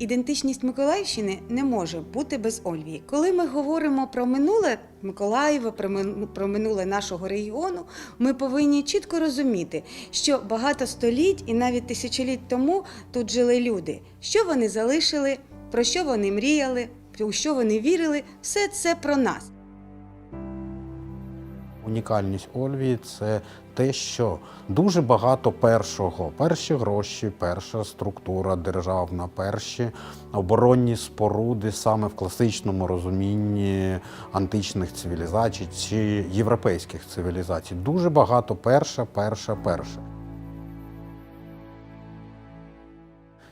Ідентичність Миколаївщини не може бути без Ольвії. Коли ми говоримо про минуле Миколаєва, про минуле нашого регіону, ми повинні чітко розуміти, що багато століть і навіть тисячоліть тому тут жили люди. Що вони залишили, про що вони мріяли, у що вони вірили, все це про нас. Унікальність Ольвії це те, що дуже багато першого, перші гроші, перша структура державна, перші оборонні споруди саме в класичному розумінні античних цивілізацій чи європейських цивілізацій. Дуже багато перша, перша, перша.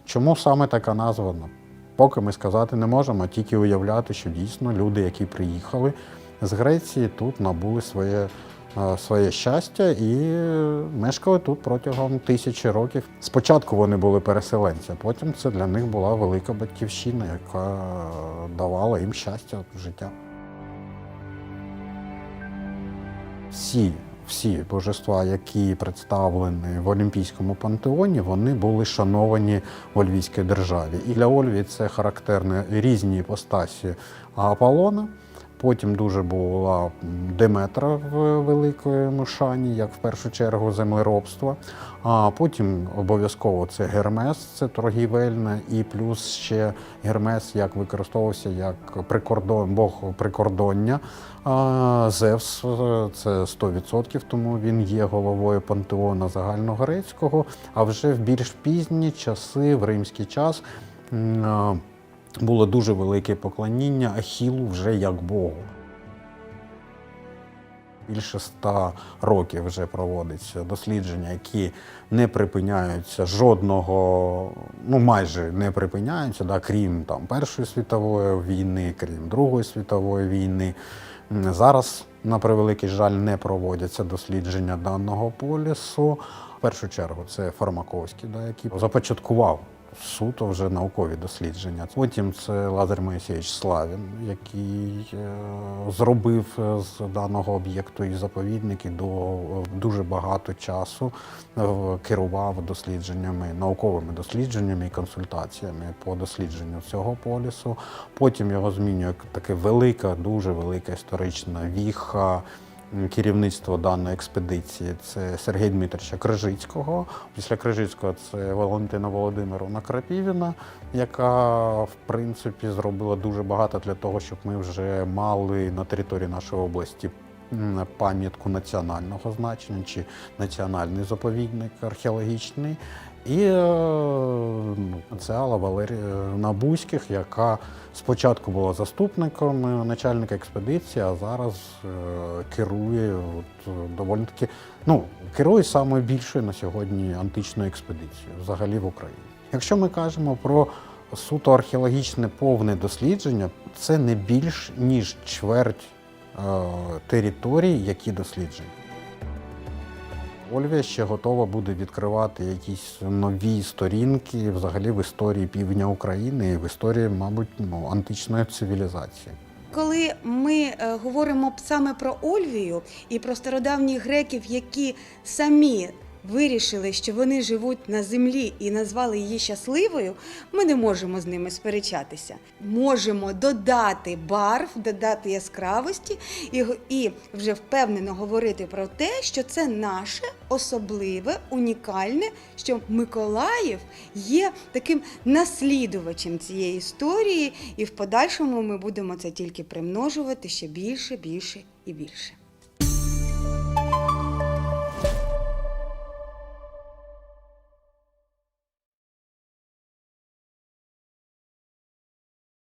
Чому саме така назва? Ну, Поки ми сказати не можемо, а тільки уявляти, що дійсно люди, які приїхали з Греції, тут набули своє, е, своє щастя і мешкали тут протягом тисячі років. Спочатку вони були переселенці, потім це для них була велика батьківщина, яка давала їм щастя життя. Всі, всі божества, які представлені в Олімпійському пантеоні, вони були шановані в Ольвійській державі. І для Ольвії це характерні різні іпостасі Аполлона. Потім дуже була Деметра в великому шані, як в першу чергу землеробство. А потім обов'язково це Гермес, це торгівельне, і плюс ще Гермес як використовувався як прикордон, бог прикордоння. А Зевс це 100%, тому він є головою пантеона загальногрецького. А вже в більш пізні часи, в римський час, було дуже велике поклоніння Ахілу вже як Богу. Більше ста років вже проводиться дослідження, які не припиняються жодного, ну майже не припиняються, да, крім там Першої світової війни, крім Другої світової війни. Зараз, на превеликий жаль, не проводяться дослідження даного полісу. В першу чергу це Фармаковський, да, який започаткував суто вже наукові дослідження. Потім це Лазар Моїсеєвич Славін, який е, зробив е, з даного об'єкту і заповідник, до е, дуже багато часу керував дослідженнями, науковими дослідженнями і консультаціями по дослідженню цього полісу. Потім його змінює таке велика, дуже велика історична віха керівництво даної експедиції це Сергія Дмитровича Крижицького. Після Крижицького це Валентина Володимировна Крапівіна, яка в принципі зробила дуже багато для того, щоб ми вже мали на території нашої області. Пам'ятку національного значення чи національний заповідник археологічний, і е, це Алла Валеріївна Бузьких, яка спочатку була заступником е, начальника експедиції, а зараз е, керує от, е, доволі таки, ну, керує саме більшою на сьогодні античною експедицією взагалі в Україні. Якщо ми кажемо про суто археологічне повне дослідження, це не більш ніж чверть е, територій, які досліджені. Ольвія ще готова буде відкривати якісь нові сторінки взагалі в історії півдня України і в історії, мабуть, ну, античної цивілізації. Коли ми е, говоримо саме про Ольвію і про стародавніх греків, які самі вирішили, що вони живуть на землі і назвали її щасливою, ми не можемо з ними сперечатися. Можемо додати барв, додати яскравості і, і вже впевнено говорити про те, що це наше особливе, унікальне, що Миколаїв є таким наслідувачем цієї історії, і в подальшому ми будемо це тільки примножувати ще більше, більше і більше.